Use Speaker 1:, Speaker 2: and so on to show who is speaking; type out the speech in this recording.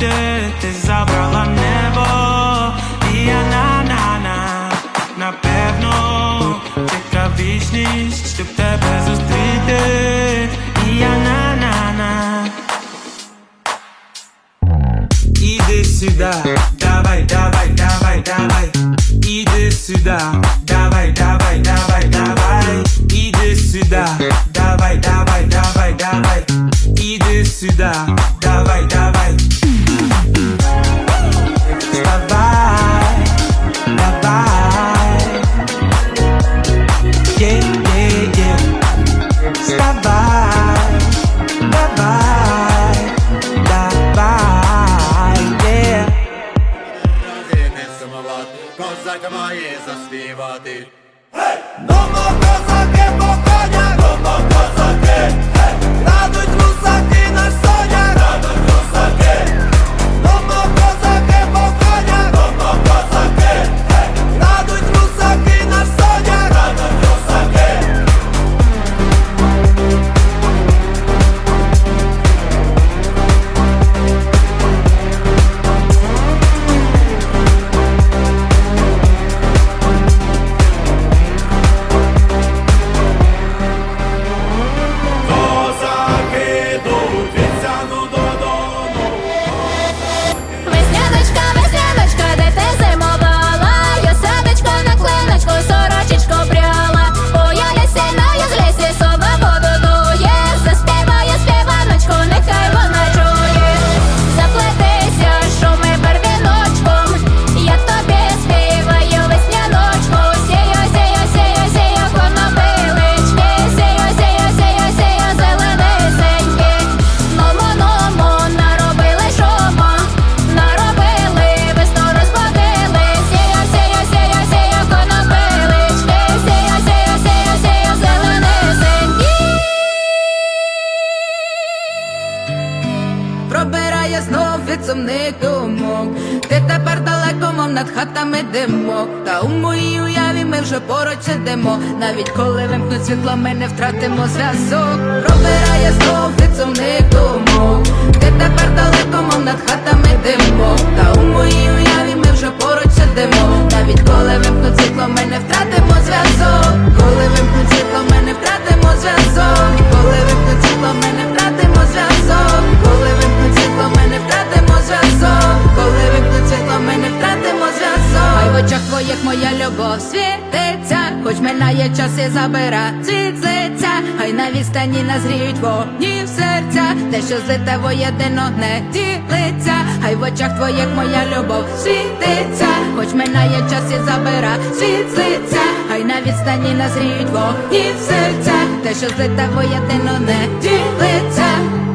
Speaker 1: назавжди ти забрала небо, і я на-на-на, напевно, чека вічність, щоб тебе зустріти, і я на-на-на. Іди сюди, давай, давай, давай, давай, іди сюди, давай, давай, давай, давай, іди сюди, давай, давай, давай, давай, іди сюди,
Speaker 2: козак має заспівати.
Speaker 3: Нумо від
Speaker 4: сумних думок. Ти тепер далеко, мов над хатами димок. Та у моїй уяві ми вже поруч сидимо. Навіть коли вимкнуть світло, ми не втратимо зв'язок. Пробирає знов від сумних думок. Ти тепер далеко, мов над хатами димок. Та у моїй уяві ми вже поруч сидимо. Навіть коли вимкнуть світло, ми не втратимо зв'язок світиться. Хоч минає час і забира світ з лиця Хай на відстані назріють вогні в серця. Те, що злите воєдино не ділиться. Хай в очах твоїх моя любов світиться. Хоч минає час і забира світ Хай на відстані назріють вогні в серця. Те, що злите воєдино не ділиться